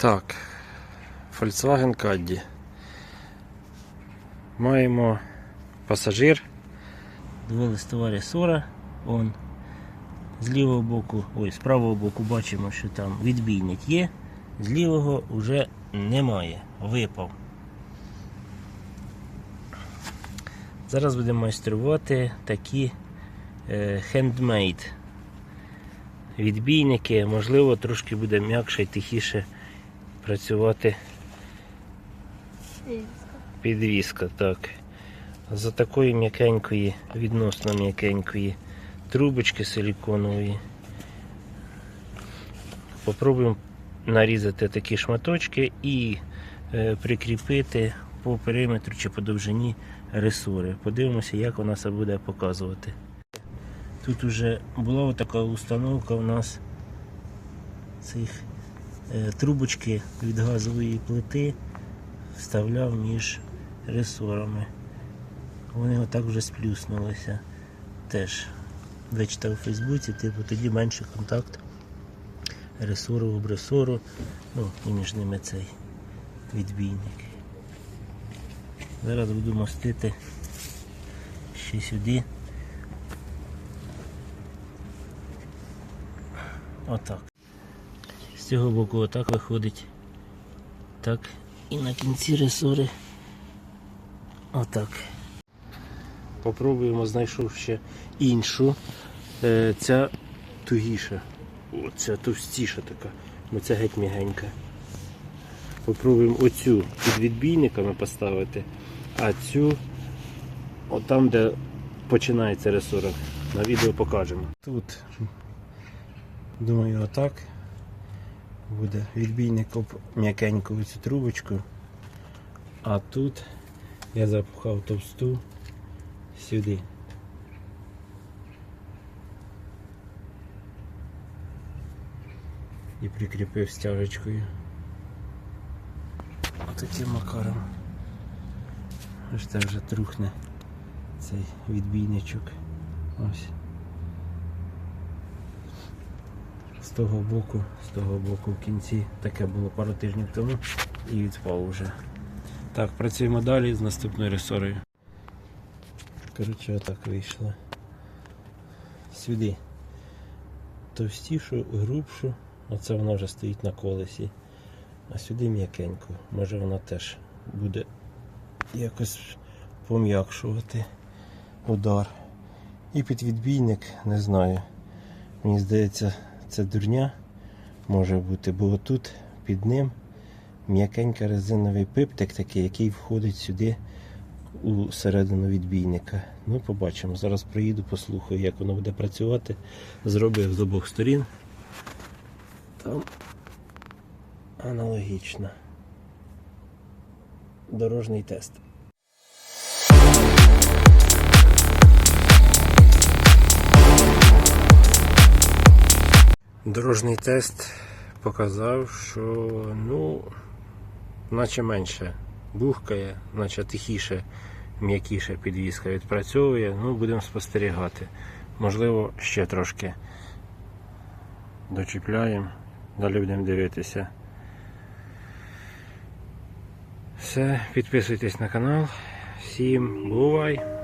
Так, Volkswagen Caddy. Маємо пасажир. Дволистова ресора. Он з лівого боку, ой, з правого боку бачимо, що там відбійник є, з лівого вже немає. Випав. Зараз будемо майструвати такі е, відбійники. Можливо, трошки буде м'якше і тихіше працювати підвіска. Так. За такої м'якенької, відносно м'якенької трубочки силіконової. Попробуємо нарізати такі шматочки і е, прикріпити по периметру чи по довжині ресори. Подивимося, як вона себе буде показувати. Тут вже була така установка у нас цих трубочки від газової плити вставляв між ресорами. Вони отак вже сплюснулися. Теж вичитав у Фейсбуці, типу тоді менший контакт ресору об ресору, ну і між ними цей відбійник. Зараз буду мастити ще сюди. Отак. Цього боку отак виходить. Так. І на кінці ресори. Отак. Попробуємо, знайшов ще іншу. Е, Ця тугіша. Оця товстіша така. Бо ця геть мігенька. Попробуємо оцю під відбійниками поставити, а цю отам, де починається ресора. На відео покажемо. Тут, думаю, отак. Буде відбійник об м'якеньку цю трубочку. А тут я запхав товсту сюди. І прикріпив стяжечкою. Отаким макаром. Аж це вже трухне цей відбійничок. Ось. З того боку, з того боку в кінці таке було пару тижнів тому і відпав вже. Так, працюємо далі з наступною ресорою. Коротше, отак вийшло. Сюди товстішу, грубшу, оце вона вже стоїть на колесі. А сюди м'якенько. Може вона теж буде якось пом'якшувати удар. І під відбійник, не знаю. Мені здається, це дурня може бути, бо отут під ним м'якенький резиновий пиптик такий, який входить сюди у середину відбійника. Ну, побачимо. Зараз приїду, послухаю, як воно буде працювати. Зробив з обох сторін. Там аналогічно. Дорожній тест. Дорожній тест показав, що ну, наче менше бухкає, наче тихіше, м'якіше підвіска відпрацьовує. Ну, будемо спостерігати. Можливо, ще трошки дочіпляємо, далі будемо дивитися. Все, підписуйтесь на канал. Всім бувай!